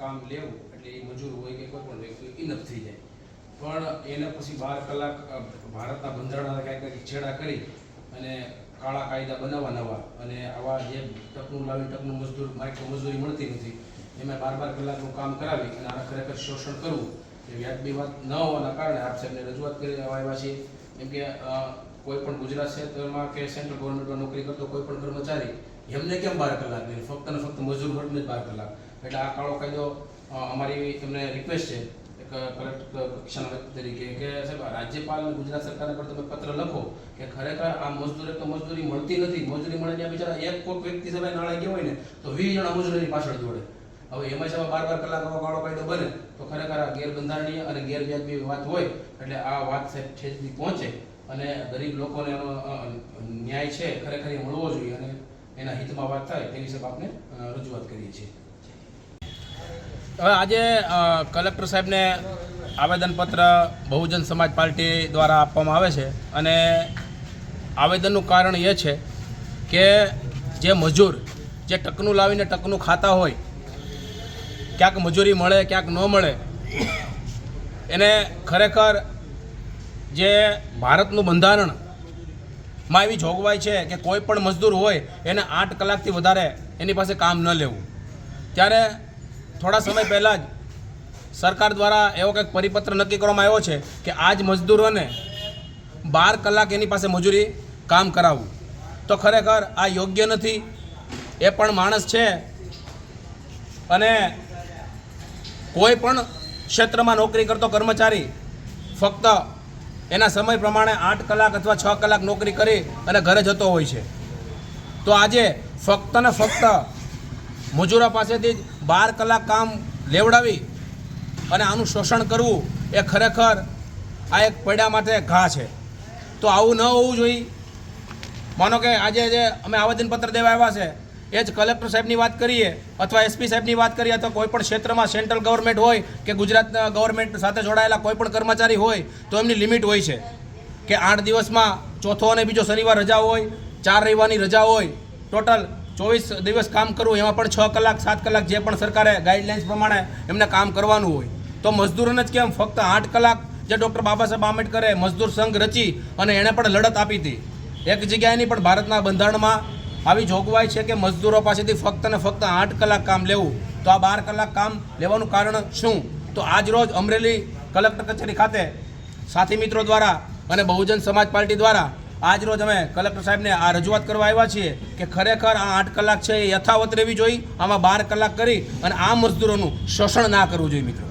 કામ લેવું એટલે એ મજૂર હોય કે કોઈ પણ વ્યક્તિ ઇનફ થઈ જાય. પણ એને પછી બાર કલાક ભારતના બંધારણના કાંઈક કાંઈક છેડા કરી અને કાળા કાયદા બનાવવા નવા અને આવા જે ટકનું લાવી ટકનું મજદૂર, માઇક્રો મજૂરી મળતી નથી, એમાં બાર બાર કલાકનું કામ કરાવી અને આના ખરેખર શોષણ કરવું, એ વ્યાજબી વાત ન હોવાના કારણે આપ સાહેબને રજૂઆત કરી આવ્યા છીએ. કેમ કે કોઈ પણ ગુજરાત ક્ષેત્રમાં કે સેન્ટ્રલ ગવર્મેન્ટમાં નોકરી કરતો કોઈ પણ કર્મચારી એમને કેમ બાર કલાક નહીં? ફક્ત ને ફક્ત મજૂર વર્ગને જ બાર કલાક. એટલે આ કાળો કાયદો અમારી તમને રિક્વેસ્ટ છે, એક કલેક્ટર કક્ષાના તરીકે કે સાહેબ રાજ્યપાલ ગુજરાત સરકારને પણ તમે પત્ર લખો કે ખરેખર આ મજદૂરે તો મજદૂરી મળતી નથી, મજૂરી મળે ત્યાં બિચારા એક કોઈક વ્યક્તિ સાહેબ નાણાં ગયો હોય ને, તો વીસ જણા મજૂરીની પાછળ જોડે હવે એમાં સાહેબ બાર બાર કલાક આવો કાળો કાયદો બને, તો ખરેખર આ ગેરબંધારણીય અને ગેરવ્યાજબી વાત હોય, એટલે આ વાત સાહેબ ઠેસ પહોંચે અને ગરીબ લોકોને એનો ન્યાય છે, ખરેખર એ મળવો જોઈએ અને એના હિતમાં વાત થાય તેની સાહેબ આપને રજૂઆત કરીએ છીએ. હવે આજે કલેક્ટર સાહેબને આવેદનપત્ર બહુજન સમાજ પાર્ટી દ્વારા આપવામાં આવે છે અને આવેદનનું કારણ એ છે કે જે મજૂર, જે ટકનું લાવીને ટકનું ખાતા હોય, ક્યાંક મજૂરી મળે, ક્યાંક ન મળે, એને ખરેખર જે ભારતનું બંધારણમાં એવી જોગવાઈ છે કે કોઈ પણ મજદૂર હોય એને આઠ કલાકથી વધારે એની પાસે કામ ન લેવું. ત્યારે થોડા સમય પહેલાં જ સરકાર દ્વારા એવો કંઈક પરિપત્ર નક્કી કરવામાં આવ્યો છે કે આજ મજદૂરોને બાર કલાક એની પાસે મજૂરી કામ કરાવવું. તો ખરેખર આ યોગ્ય નથી. એ પણ માણસ છે. અને કોઈ પણ ક્ષેત્રમાં નોકરી કરતો કર્મચારી ફક્ત એના સમય પ્રમાણે આઠ કલાક અથવા છ કલાક નોકરી કરી અને ઘરે જતો હોય છે. તો આજે ફક્ત ને ફક્ત મજૂરો પાસેથી જ બાર કલાક કામ લેવડાવી અને આનું શોષણ કરવું એ ખરેખર આ એક પૈડા માટે ઘા છે. તો આવું ન હોવું જોઈએ. માનો કે આજે જે અમે આવેદનપત્ર દેવા આવ્યા છે, એ જ કલેક્ટર સાહેબની વાત કરીએ અથવા એસપી સાહેબની વાત કરીએ અથવા કોઈપણ ક્ષેત્રમાં સેન્ટ્રલ ગવર્મેન્ટ હોય કે ગુજરાતના ગવર્મેન્ટ સાથે જોડાયેલા કોઈ પણ કર્મચારી હોય, તો એમની લિમિટ હોય છે કે આઠ દિવસમાં ચોથો અને બીજો શનિવાર રજા હોય, ચાર રવિવારની રજા હોય, ટોટલ ચોવીસ દિવસ કામ કરવું, એમાં પણ છ કલાક, સાત કલાક જે પણ સરકારે ગાઈડલાઇન્સ પ્રમાણે એમને કામ કરવાનું હોય. તો મજદૂરોને જ કેમ? ફક્ત આઠ કલાક જે ડૉક્ટર બાબા સાહેબ આંબેડકરે મજદૂર સંઘ રચી અને એણે પણ લડત આપી હતી. એક જગ્યાએની પણ ભારતના બંધારણમાં આવી જોગવાઈ છે કે મજદૂરો પાસેથી ફક્ત ને ફક્ત આઠ કલાક કામ લેવું. તો આ બાર કલાક કામ લેવાનું કારણ શું? તો આજ રોજ અમરેલી કલેક્ટર કચેરી ખાતે સાથી મિત્રો દ્વારા અને બહુજન સમાજ પાર્ટી દ્વારા આજ રોજ અમે કલેક્ટર સાહેબને આ રજૂઆત કરવા આવ્યા છીએ કે ખરેખર આ આઠ કલાક છે એ યથાવત રહેવી જોઈએ, આમાં બાર કલાક કરી અને આ મજદૂરોનું શોષણ ના કરવું જોઈએ મિત્રો.